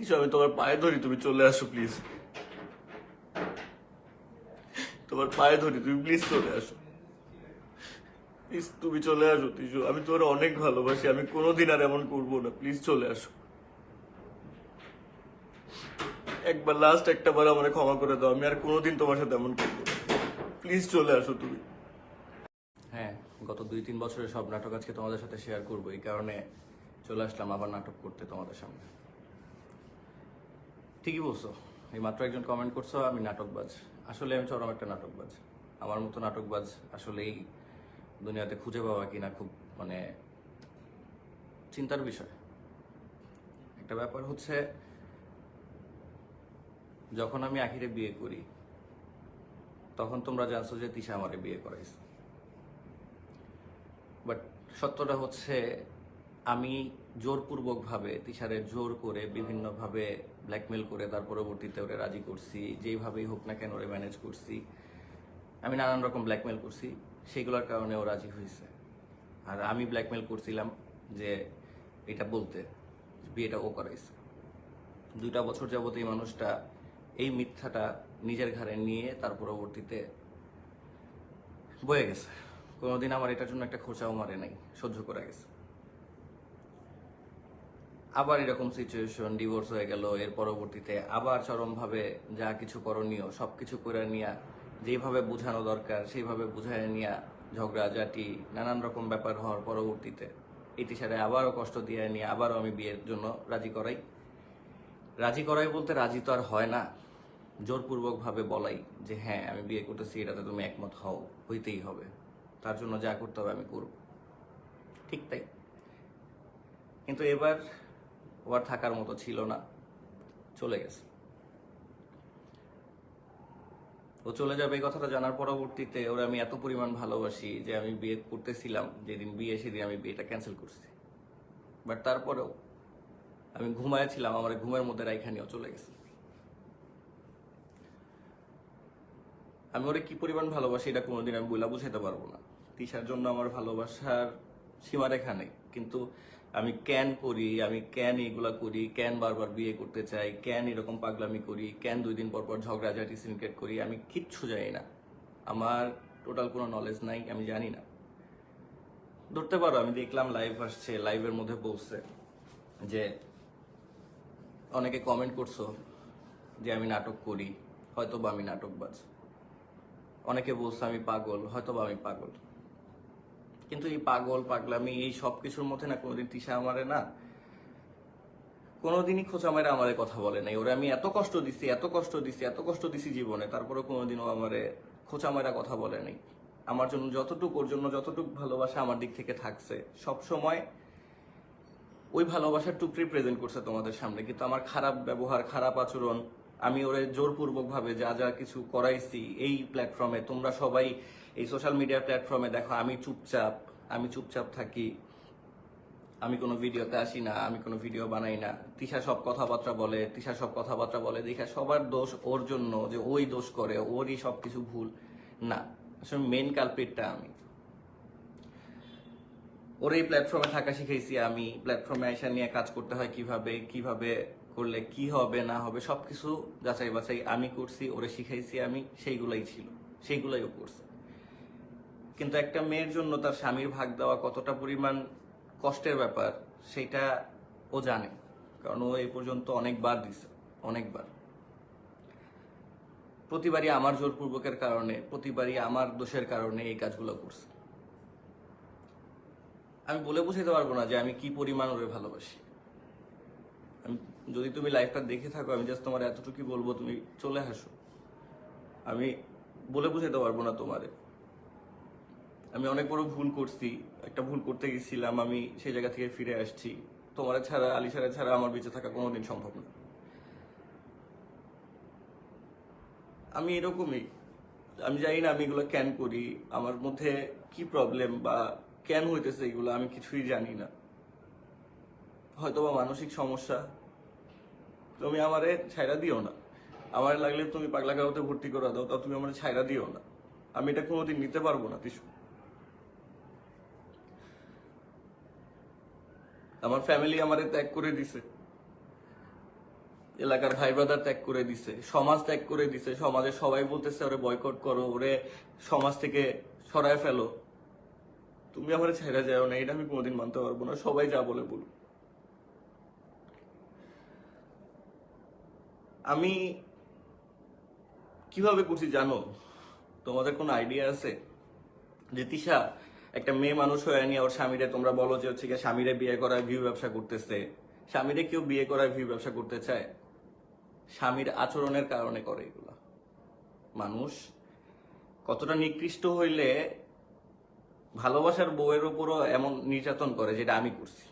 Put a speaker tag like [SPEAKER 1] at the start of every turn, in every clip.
[SPEAKER 1] তিশু আমি তোমার পায়ে ধরি, তুমি চলে আসো প্লিজ তোমার পায়ে ধরি, তুমি প্লিজ চলে আসো। প্লিজ তুমি চলে আসো তিশু আমি তোমার অনেক ভালোবাসি, আমি কোনোদিন আর এমন করব না। প্লিজ চলে আসো। একবার লাস্ট একটা বার আমার ক্ষমা করে দাও, আমি আর কোনোদিন তোমার সাথে এমন করব প্লিজ চলে আসো তুমি।
[SPEAKER 2] হ্যাঁ গত দুই, তিন বছরের সব নাটক আজকে তোমাদের সাথে শেয়ার করব, এই কারণে চলে আসলাম আবার নাটক করতে তোমাদের সামনে। ঠিকই বলছো। এই মাত্র একজন কমেন্ট করছ, আমি নাটকবাজ। আসলে আমি চরম একটা নাটকবাজ। আমার মতো নাটকবাজ আসলেই দুনিয়াতে খুঁজে পাওয়া কিনা খুব মানে চিন্তার বিষয়। একটা ব্যাপার হচ্ছে, যখন আমি আখিরে বিয়ে করি, তখন তোমরা জানছো যে তিশা আমারে বিয়ে করাইছে। বাট সত্যটা হচ্ছে আমি জোরপূর্বকভাবে, তিশারে জোর করে বিভিন্নভাবে ব্ল্যাকমেল করে তার পরবর্তীতে ওরে রাজি করছি, যেইভাবেই হোক না কেন ওরে ম্যানেজ করছি। আমি নানান রকম ব্ল্যাকমেল করছি, সেইগুলোর কারণে ও রাজি হয়েছে আর আমি ব্ল্যাকমেল করছিলাম যে এটা বলতে, বিয়েটা ও করাইছে। দুইটা বছর যাবত এই মানুষটা এই মিথ্যাটা নিজের ঘাড়ে নিয়ে তার পরবর্তীতে বয়ে গেছে। কোনোদিন আমার এটার জন্য একটা খোঁচাও মারে নাই, সহ্য করে গেছে। আবার এরকম সিচুয়েশন ডিভোর্স হয়ে গেল, এর পরবর্তীতে আবার চরমভাবে যা কিছু করণীয়, সবকিছু করে নিয়া যেভাবে বোঝানো দরকার, সেইভাবে বুঝায় নিয়া ঝগড়াঝাটি নানান রকম ব্যাপার হওয়ার পরবর্তীতে এটি টিচারে আবারও কষ্ট দিয়ে নিয়ে আবারও আমি বিয়ের জন্য রাজি করাই। রাজি করাই বলতে রাজি তো আর হয় না। জোরপূর্বকভাবে বলাই যে হ্যাঁ আমি বিয়ে করতেছি, এটাতে তুমি একমত হও, হইতেই হবে। তার জন্য যা করতে হবে আমি করব। ঠিক তাই। কিন্তু এবার আর থাকার মতো ছিল না। চলে গেছে। ও চলে যাবে এই কথাটা জানার পরবর্তীতে ওরা আমি এত পরিমাণ ভালোবাসি যে আমি বিয়ে করতেছিলাম, যেদিন বিয়ে সেদিন আমি বিয়েটা ক্যান্সেল করছি। বাট তারপরেও আমি ঘুমাইছিলাম, আমার ঘুমের মধ্যে রাইখানিও চলে গেছে। আমি ওরে কি পরিমাণ ভালোবাসি এটা কোনোদিন আমি বইলা বুঝাইতে পারব না। তিশার জন্য আমার ভালোবাসার সীমারেখা নেই। কিন্তু আমি ক্যান করি, আমি ক্যান এগুলা করি, ক্যান বারবার বিয়ে করতে চাই, ক্যান এরকম পাগলামি করি, ক্যান দুই দিন পর পর ঝগড়াঝাটি সিনক্রেট করি, আমি কিচ্ছু জানি না। আমার টোটাল কোনো নলেজ নাই, আমি জানি না। ধরতে পারো, আমি দেখলাম লাইভ আসছে লাইভের মধ্যে বলছে যে, অনেকে কমেন্ট করছ যে আমি নাটক করি হয়তো বা আমি নাটকবাজ। অনেকে বলছে আমি পাগল হয়তো বা আমি পাগল। কিন্তু এই পাগল, পাগলামি, এই সব কিছুর মধ্যে না কোনোদিন তিশা আমারে না, কোনোদিনই খোঁচা মেরে আমারে কথা বলে নাই। ওরা আমি এত কষ্ট দিছি, এত কষ্ট দিছি, এত কষ্ট দিছি জীবনে তারপরে কোনোদিনও আমারে খোঁচা মেরা কথা বলে নাই। আমার জন্য যতটুকু, ওর জন্য যতটুকু ভালোবাসা আমার দিক থেকে থাকছে, সব সময় ওই ভালোবাসার টুকরি প্রেজেন্ট করছে তোমাদের সামনে। কিন্তু আমার খারাপ ব্যবহার, খারাপ আচরণ, আমি ওরে জোরপূর্বক ভাবে যা যা কিছু করাইছি, এই প্ল্যাটফর্মে তোমরা সবাই এই সোশ্যাল মিডিয়া প্ল্যাটফর্মে দেখো, আমি চুপচাপ আমি চুপচাপ থাকি। আমি কোনো ভিডিওতে আসি না, আমি কোনো ভিডিও বানাই না। তিশা সব কথাবার্তা বলে, তিশা সব কথাবার্তা বলে, দেখা সবার দোষ ওর জন্য, যে ওই দোষ করে, ওরই সব কিছু ভুল। না, আসলে মেন কালপিটটা আমি। ওর এই প্ল্যাটফর্মে থাকা শিখেছি আমি। প্ল্যাটফর্মে আইসা নিয়ে কাজ করতে হয় কীভাবে কীভাবে করলে কি হবে, না হবে, সবকিছু যাচাই বাছাই আমি করছি, ওরে শিখাইছি আমি, সেইগুলাই ছিল। সেইগুলাই ও করছে। কিন্তু একটা মেয়ের জন্য তার স্বামীর ভাগ দেওয়া কতটা পরিমাণ কষ্টের ব্যাপার, সেটা ও জানে। কারণ ও এই পর্যন্ত অনেকবার দিছে, অনেকবার। প্রতিবারই আমার জোরপূর্বকের কারণে, প্রতিবারই আমার দোষের কারণে এই কাজগুলো করছে। আমি বলে বুঝাইতে পারব না যে আমি কি পরিমাণ ওরে ভালোবাসি। আমি, যদি তুমি লাইফটা দেখে থাকো, আমি জাস্ট তোমার এতটুকুই বলব, তুমি চলে আসো আমি বলে বুঝাইতে পারব না তোমারে। আমি অনেক বড় ভুল করছি, একটা ভুল করতে গেছিলাম, আমি সেই জায়গা থেকে ফিরে আসছি। তোমার ছাড়া, আলিশারা ছাড়া আমার বেঁচে থাকা কোনোদিন সম্ভব না। আমি এরকমই, আমি জানি না আমি এগুলো কেন করি, আমার মধ্যে কি প্রবলেম বা কেন হইতেছে এগুলো আমি কিছুই জানি না। হয়তো বা মানসিক সমস্যা, তুমি আমারে ছাইরা দিও না। আমার লাগলে তুমি পাগলা কারোতে ভর্তি করে দাও, তা তুমি আমার ছাইরা দিও না। আমি এটা কোনোদিন নিতে পারব না তিসু আমার ফ্যামিলি আমারে ত্যাগ করে দিছে। এলাকার ভাই ব্রাদার ত্যাগ করে দিছে। সমাজ ত্যাগ করে দিছে। সমাজে সবাই বলতেছে, ওরে বয়কট করো, ওরে সমাজ থেকে সরায় ফেলো। তুমি আমার ছেড়ে যাও না, এটা আমি কোনোদিন মানতে পারব না। সবাই যা বলে বলুন আমি কীভাবে করছি জানো? তোমাদের কোনো আইডিয়া আছে? যে তিশা একটা মেয়ে মানুষ হয়ে নিয়ে ওর স্বামীরে তোমরা বলো যে হচ্ছে গিয়ে স্বামীরে বিয়ে করার ভিউ ব্যবসা করতেছে। স্বামীরে কেউ বিয়ে করার ভিউ ব্যবসা করতে চায়? স্বামীর আচরণের কারণে করে এগুলা। মানুষ কতটা নিকৃষ্ট হইলে ভালোবাসার বউয়ের উপরও এমন নির্যাতন করে যেটা আমি করছি।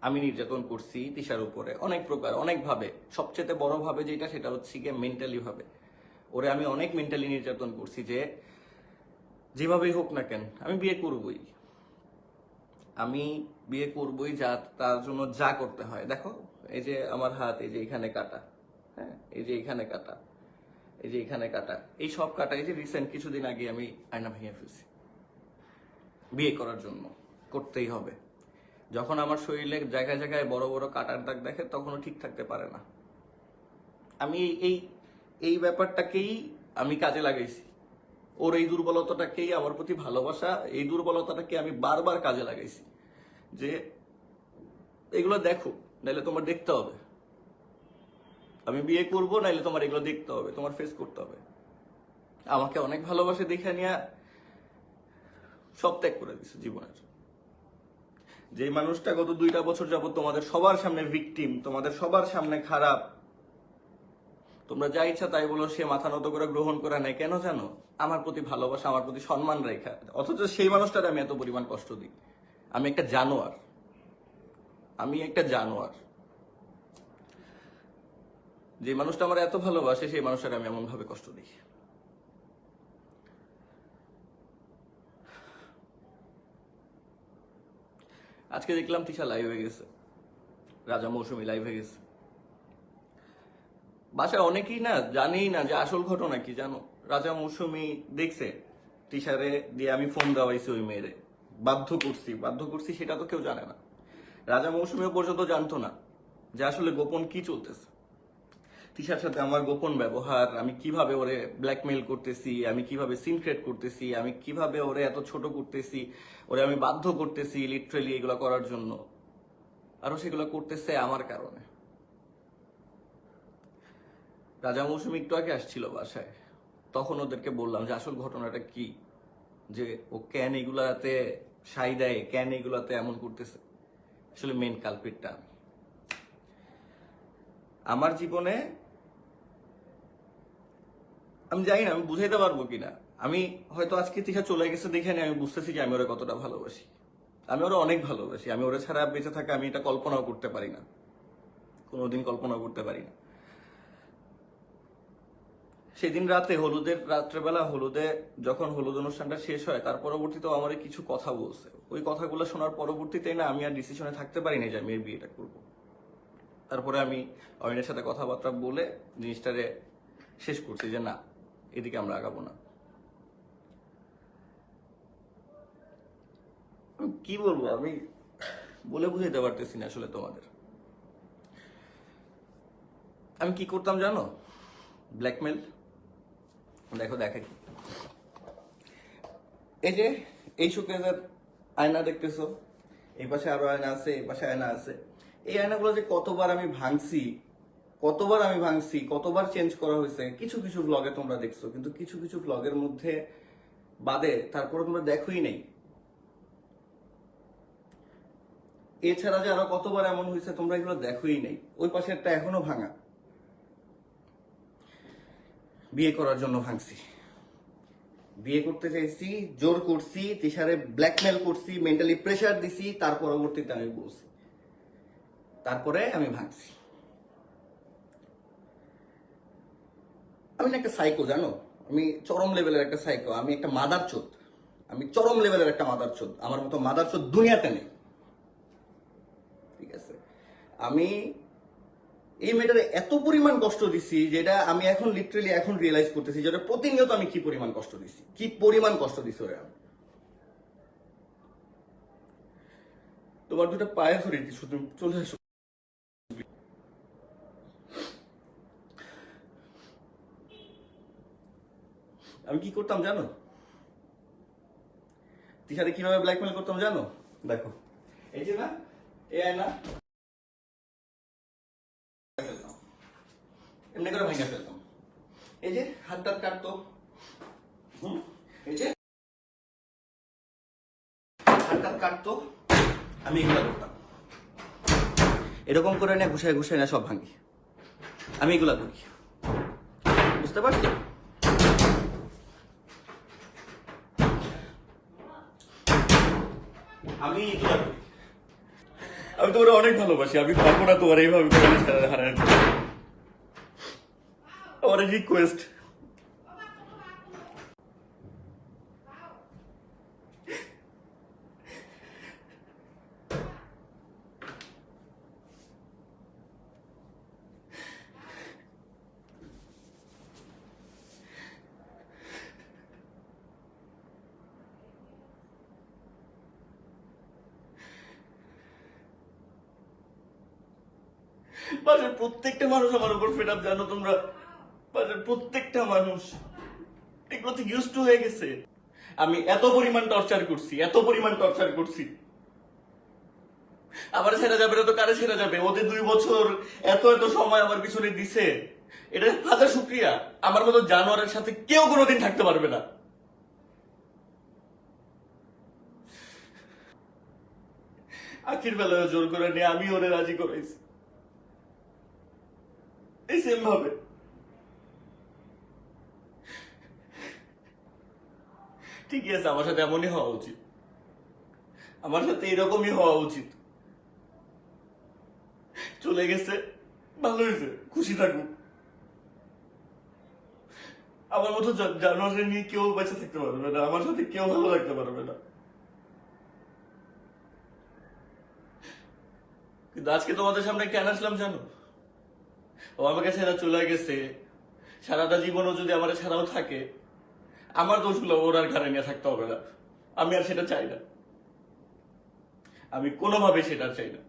[SPEAKER 2] আমি নির্যাতন করছি তিশার উপরে। অনেক প্রকার, অনেক ভাবে। সবচেয়ে বড় ভাবে যেটা, সেটা হচ্ছে গিয়ে মেন্টালি ভাবে। ওরে আমি অনেক মেন্টালি নির্যাতন করছি যে যেভাবেই হোক না কেন, আমি বিয়ে করবই। আমি বিয়ে করবই যা তার জন্য যা করতে হয়। দেখো, এই যে আমার হাত, এই যে এখানে কাটা হ্যাঁ? এই যে এখানে কাটা, এই যে এখানে কাটা, এই সব কাটা, এই যে রিসেন্ট কিছুদিন আগে আমি আয়না ভেঙে ফেলছি। বিয়ে করার জন্য করতেই হবে। যখন আমার শরীরে জায়গায় জায়গায় বড় বড় কাটার দাগ দেখে, তখনও ঠিক থাকতে পারে না। আমি এই এই ব্যাপারটাকেই আমি কাজে লাগাইছি। ওর এই দুর্বলতাটাকেই আমার প্রতি ভালোবাসা, এই দুর্বলতাটাকে আমি বারবার কাজে লাগাইছি। যে এগুলো দেখো, নাইলে তোমার দেখতে হবে। আমি বিয়ে করব, নাইলে তোমার এগুলো দেখতে হবে, তোমার ফেস করতে হবে। আমাকে অনেক ভালোবাসে দেখে নিয়ে সব ত্যাগ করে দিছে জীবনের। যে মানুষটা গত দুইটা বছর যাবত তোমাদের সবার সামনে ভিকটিম তোমাদের সবার সামনে খারাপ তোমরা যা ইচ্ছা তাই বলো, সে মাথা নত করে গ্রহণ করে নেয়। কেন জানো? আমার প্রতি ভালোবাসা, আমার প্রতি সম্মান রেখা। অথচ সেই মানুষটার আমি এত পরিমাণ কষ্ট দিই। আমি একটা জানোয়ার। আমি একটা জানোয়ার। যে মানুষটা আমার এত ভালোবাসে, সেই মানুষটার আমি এমন ভাবে কষ্ট দিই। আজকে দেখলাম তিশা লাইভ হয়ে গেছে। রাজা মৌসুমি লাইভ হয়ে গেছে। বাসায় অনেকেই না জানেই না যে আসল ঘটনা কি জানো? রাজা মৌসুমি দেখছে তিশারে দিয়ে আমি ফোন দেওয়াইছি ওই মেয়েরে। বাধ্য করছি বাধ্য করছি সেটা তো কেউ জানে না। রাজা মৌসুমিও পর্যন্ত জানতো না যে আসলে গোপন কি চলতেছে। তিশার সাথে আমার গোপন ব্যবহার, আমি কীভাবে ওরে ব্ল্যাকমেল করতেছি, আমি কীভাবে সিন ক্রিয়েট করতেছি, আমি কীভাবে ওরে এত ছোট করতেছি, ওরে আমি বাধ্য করতেছি লিটারেলি এগুলো করার জন্য। আরও সেগুলো করতেছে আমার কারণে। রাজা মৌসুম একটু আগে আসছিল বাসায়। তখন ওদেরকে বললাম যে, আসল ঘটনাটা কি? যে ও কেন এগুলাতে সাই দেয়, কেন এগুলাতে এমন করতেছে? আসলে মেন কালপিটটা আমি। আমার জীবনে আমি জানি না, আমি বুঝাইতে পারব কিনা। আমি হয়তো আজকে তিশা চলে গেছে দেখে আমি বুঝতেছি যে আমি ওরা কতটা ভালোবাসি। আমি ওরা অনেক ভালোবাসি। আমি ওরা ছাড়া বেঁচে থাকা আমি এটা কল্পনাও করতে পারি না। কোনোদিন কল্পনাও করতে পারি না। সেদিন রাতে হলুদের, রাত্রেবেলা হলুদে যখন হলুদ অনুষ্ঠানটা শেষ হয়, তার পরবর্তীতেও আমার কিছু কথা বলছে। ওই কথাগুলো শোনার পরবর্তীতে না আমি আর ডিসিশনে থাকতে পারিনি যে আমি এর বিয়েটা করব। তারপরে আমি অয়নের সাথে কথাবার্তা বলে জিনিসটারে শেষ করছি যে না, এদিকে আমরা আগাবো না। কি বলব, আমি বলে বুঝাইতে পারতেছি না আসলে তোমাদের। আমি কি করতাম জানো? ব্ল্যাকমেল দেখো দেখা কি এই যে, এই শোকেজের আয়না দেখতেছো, এই পাশে আরও আয়না আছে, এই পাশে আয়না আছে। এই আয়নাগুলো যে কতবার আমি ভাঙছি, কতবার আমি ভাঙছি, কতবার চেঞ্জ করা হয়েছে, কিছু কিছু ব্লগে তোমরা দেখছ, কিন্তু কিছু কিছু ব্লগের মধ্যে বাদে তারপরে তোমরা দেখোই নেই। এছাড়া যে আরও কতবার এমন হয়েছে, তোমরা এগুলো দেখোই নেই। ওই পাশে একটা এখনও ভাঙা। বিয়ে করার জন্য ভাঙছি। বিয়ে করতে চাইছি, জোর করছি তিসারে ব্ল্যাকমেল করছি মেন্টালি প্রেশার দিছি, তার পরবর্তীতে আমি বলছি। তারপরে আমি ভাঙছি। আমি না একটা সাইকো জানো? আমি চরম লেভেলের একটা সাইকো আমি একটা মাদার চোদ। আমি চরম লেভেলের একটা মাদার চোদ। আমার মতো মাদার চোদ দুনিয়াতে নেই। ঠিক আছে? আমি এই মেয়েটার এত পরিমাণ কষ্ট দিছি যেটা আমি এখন লিটারেলি এখন রিয়েলাইজ করতেছি যেটা প্রতিনিয়ত আমি কি পরিমাণ কষ্ট দিছি। কি পরিমাণ কষ্ট দিছি ওরা? তোমার দুটা পায়ে ধরে দিচ্ছি তুমি চলে আসো। আমি কি করতাম জানো? তিসারে কীভাবে ব্ল্যাকমেল করতাম জানো? দেখো। এই যে না, এ আয়না এমনি করে ভেঙে ফেলতাম। এই যে হাতটা কাটতো। হুম, এই যে হাতটা কাটতো আমি এগুলো করতাম। এরকম করে না ঘুষায় ঘুষায় না সব ভাঙি। আমি এগুলা করি। বুঝতে পারছ আমি এগুলা করি।
[SPEAKER 1] আমি তোমার অনেক ভালোবাসি। আমি পারব না তোমার এইভাবে করে হারানো আমার রিকোয়েস্ট বাসের প্রত্যেকটা মানুষ আমার উপর ফেড আপ জানো তোমরা? প্রত্যেকটা মানুষ ইউজ টু হয়ে গেছে। আমি এত পরিমাণ টর্চার করছি, এত পরিমাণ টর্চার করছি। আবার ছেড়ে যাবে না তো কারে ছেড়ে যাবে? ওদের দুই বছর এত এত সময় আমার পিছনে দিছে। এটা হাজার শুক্রিয়া। আমার মতো জানোয়ারের সাথে কেউ কোনোদিন থাকতে পারবে না। আখির বেলায় জোর করে নিয়ে আমি ওরে রাজি করাইছি। এই সেম ভাবে। ঠিকই আছে, আমার সাথে এমনই হওয়া উচিত। আমার সাথে এরকমই হওয়া উচিত। চলে গেছে, ভালো হয়েছে, খুশি থাকুক। আমার মতো জানোয়ারের নিয়ে কেউ বেঁচে থাকতে পারবে না, আমার সাথে কেউ ভালো থাকতে পারবে না। কিন্তু আজকে তোমাদের সামনে কেন আসলাম জানো? ও আমাকে ছেড়া চলে গেছে। সারাটা জীবনও যদি আমার ছাড়াও থাকে আমার দোষগুলো ওর আর ঘাড়ে নিয়ে থাকতে হবে না। আমি আর সেটা চাই না। আমি কোনোভাবে সেটা চাই না।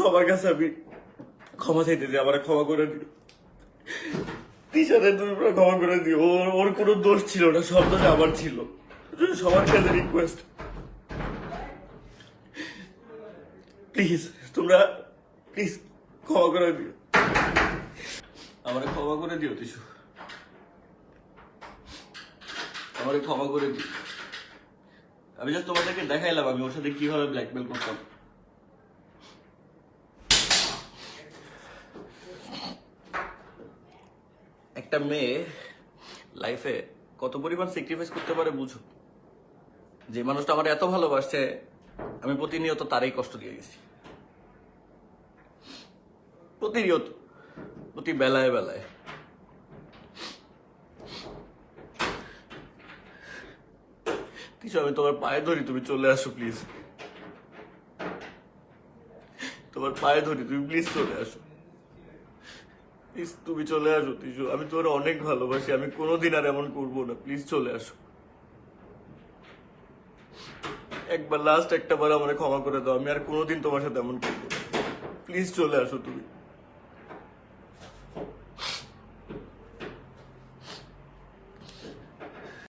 [SPEAKER 1] সবার কাছে আমি ক্ষমা চাইতে যে আমার ক্ষমা করে দিও। টিচারে তুমি পুরো ক্ষমা করে দিও। ওর ওর কোনো দোষ ছিল না, সব দোষ আমার ছিল। সবার কাছে রিকোয়েস্ট প্লিজ তোমরা প্লিজ ক্ষমা করে দিও। আমার ক্ষমা করে দিও, টিসু। আমার ক্ষমা করে দিও। আমি জাস্ট তোমাদেরকে দেখাইলাম আমি ওর সাথে কীভাবে ব্ল্যাকমেল করতাম। একটা মেয়ে লাইফে কত পরিমাণ স্যাক্রিফাইস করতে পারে বুঝো? যে মানুষটা আমার এত ভালোবাসছে আমি প্রতিনিয়ত তারই কষ্ট দিয়ে গেছি। প্রতিনিয়ত, প্রতি বেলায় বেলায়। কিছু আমি তোমার পায়ে ধরি, তুমি চলে আসো প্লিজ তোমার পায়ে ধরি, তুমি প্লিজ চলে আসো। প্লিজ তুমি চলে আসো তিশু আমি তোর অনেক ভালোবাসি, আমি কোনোদিন আর এমন করব না। প্লিজ চলে আসো। একবার লাস্ট একটা বার আমার ক্ষমা করে দাও, আমি আর কোনোদিন তোমার সাথে এমন করব প্লিজ চলে আসো তুমি।